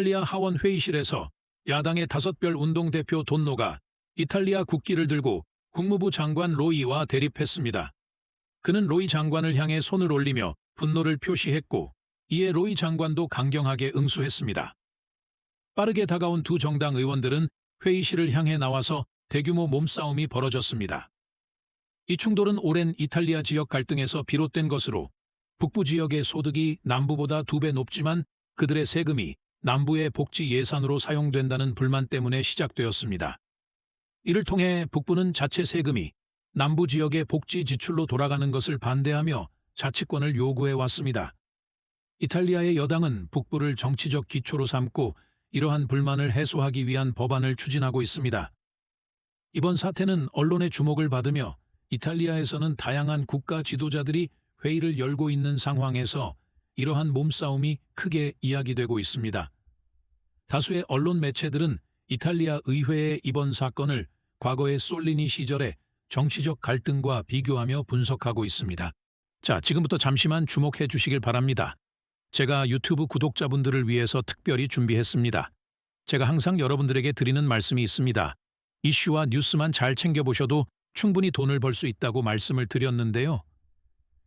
이탈리아 하원 회의실에서 야당의 다섯 별 운동 대표 돈노가 이탈리아 국기를 들고 국무부 장관 로이와 대립했습니다. 그는 로이 장관을 향해 손을 올리며 분노를 표시했고 이에 로이 장관도 강경하게 응수했습니다. 빠르게 다가온 두 정당 의원들은 회의실을 향해 나와서 대규모 몸싸움이 벌어졌습니다. 이 충돌은 오랜 이탈리아 지역 갈등에서 비롯된 것으로 북부 지역의 소득이 남부보다 두 배 높지만 그들의 세금이 남부의 복지 예산으로 사용된다는 불만 때문에 시작되었습니다. 이를 통해 북부는 자체 세금이 남부 지역의 복지 지출로 돌아가는 것을 반대하며 자치권을 요구해 왔습니다. 이탈리아의 여당은 북부를 정치적 기초로 삼고 이러한 불만을 해소하기 위한 법안을 추진하고 있습니다. 이번 사태는 언론의 주목을 받으며 이탈리아에서는 다양한 국가 지도자들이 회의를 열고 있는 상황에서 이러한 몸싸움이 크게 이야기되고 있습니다. 다수의 언론 매체들은 이탈리아 의회의 이번 사건을 과거의 솔리니 시절의 정치적 갈등과 비교하며 분석하고 있습니다. 자, 지금부터 잠시만 주목해 주시길 바랍니다. 제가 유튜브 구독자분들을 위해서 특별히 준비했습니다. 제가 항상 여러분들에게 드리는 말씀이 있습니다. 이슈와 뉴스만 잘 챙겨보셔도 충분히 돈을 벌 수 있다고 말씀을 드렸는데요.